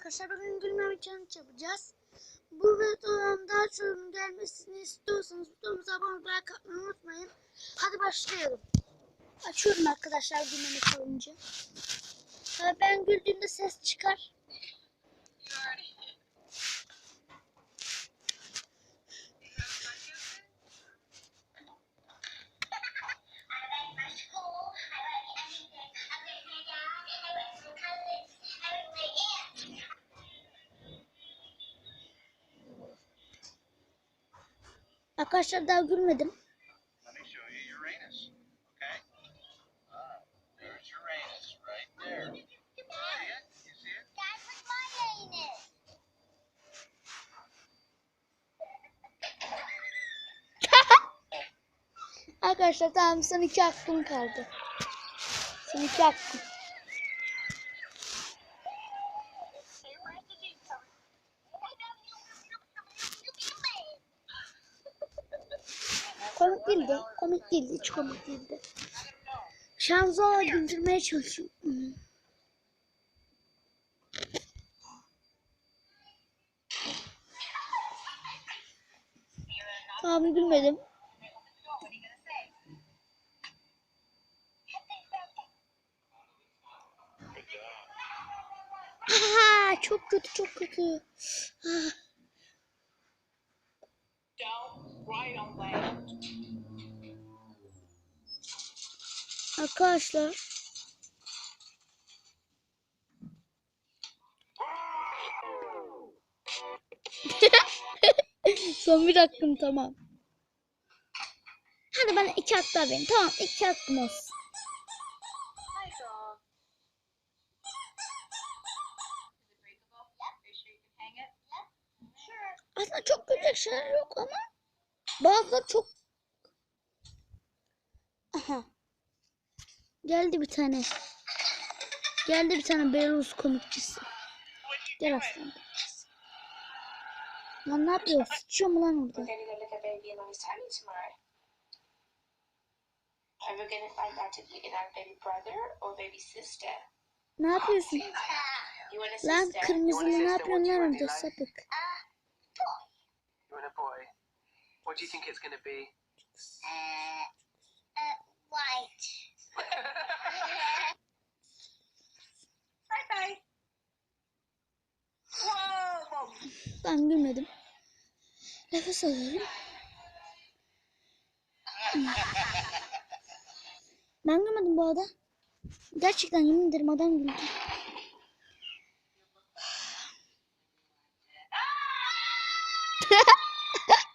arkadaşlar bugün gülmeme challenge yapacağız. Bu videodan daha çok gelmesini istiyorsanız videomuza abone olmayı like unutmayın. Hadi başlayalım. Açıyorum arkadaşlar challenge. Ha, ben güldüğümde ses çıkar. You see it? Arkadaşlar tamam son iki hakkım kaldı. Son iki hakkım. Komik değildi. Komik değildi. Hiç komik değildi. Şanzıla güldürmeye çalışıyorum. Tamam gülmedim. Ha, çok kötü çok kötü. Ah. Arkadaşlar. Son bir hakkım tamam. Hadi bana iki hak daha verin. Tamam iki hakkım olsun. Aslında çok gülecek şeyler yok ama bazıları çok Aha. Geldi bir tane. Geldi bir tane Belarus komikçisi. Gel aslan. Lan ne yapıyor? Sıçıyor mu lan orada? Ne yapıyorsun? Lan kırmızılı ne yapıyorsun lan orada sapık? What do you think it's gonna be? white. bye bye. Ben gülmedim. Nefes alıyorum. Ben gülmedim bu arada. Gerçekten yemin ederim adam güldü.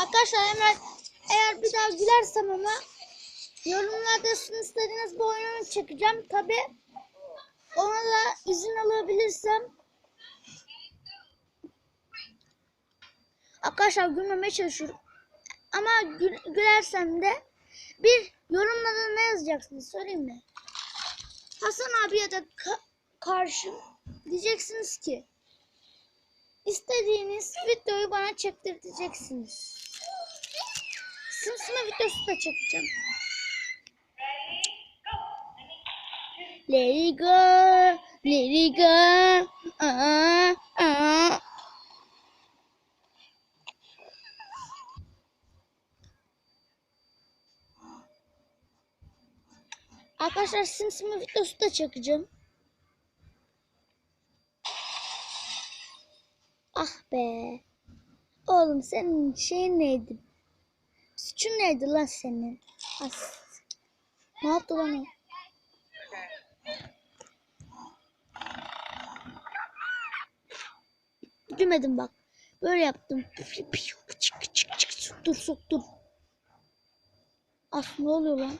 Arkadaşlar hemen eğer bir daha gülersem ama yorumlarda sizin istediğiniz bu oyunu çekeceğim. Tabi ona da izin alabilirsem Arkadaşlar gülmemeye çalışıyorum. Ama gül- gülersem de bir yorumlarda ne yazacaksınız söyleyeyim mi? Hasan abi ya da ka- karşı diyeceksiniz ki istediğiniz videoyu bana çektirteceksiniz. Simsime videosu da çekeceğim. Let it go, let it go. Aa, aa. Arkadaşlar simsime videosu da çekeceğim. Ah be. Oğlum senin şeyin neydi? Suçun neydi lan senin? As. Ne yaptı lan o? Gülmedim bak. Böyle yaptım. Çık çık çık soktur soktur. As ne oluyor lan?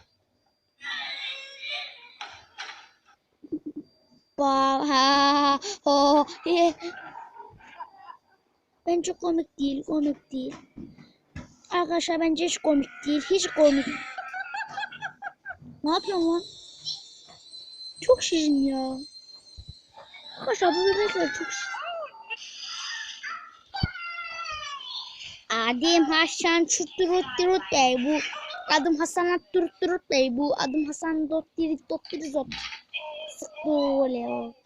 Ba ha ho ye. Bence komik değil, komik değil arkadaşlar bence hiç komik değil. Hiç komik. ne yapıyorsun lan? Çok şirin ya. Arkadaşlar bu bebekler çok şirin. Adım Hasan Çutturutturut Bey. Bu adım Hasan Atturutturut Bey. Bu adım Hasan Dottirit Dottirit Dot. Sık böyle o.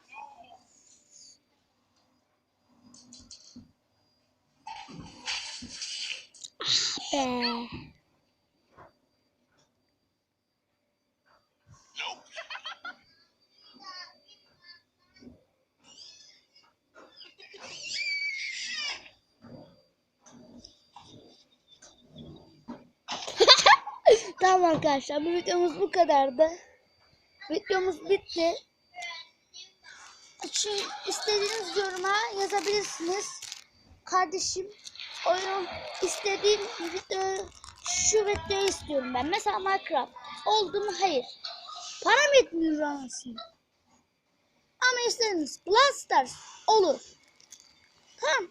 Tamam arkadaşlar bu videomuz bu kadardı. Videomuz bitti. Şimdi istediğiniz yoruma yazabilirsiniz. Kardeşim oyun istediğim video şu videoyu istiyorum ben. Mesela Minecraft. Oldu mu? Hayır. Param yetmiyor anasını. Ama istediğiniz Brawl Stars olur. Tamam.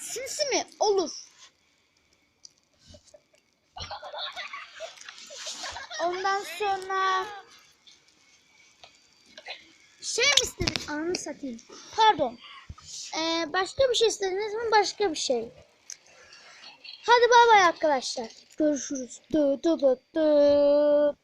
Sinsi mi? Olur. Ondan sonra şey mi istedin? Ananı satayım. Pardon. Ee, başka bir şey istediniz mi? Başka bir şey. Hadi bay bay arkadaşlar. Görüşürüz. Dı dı dı dı.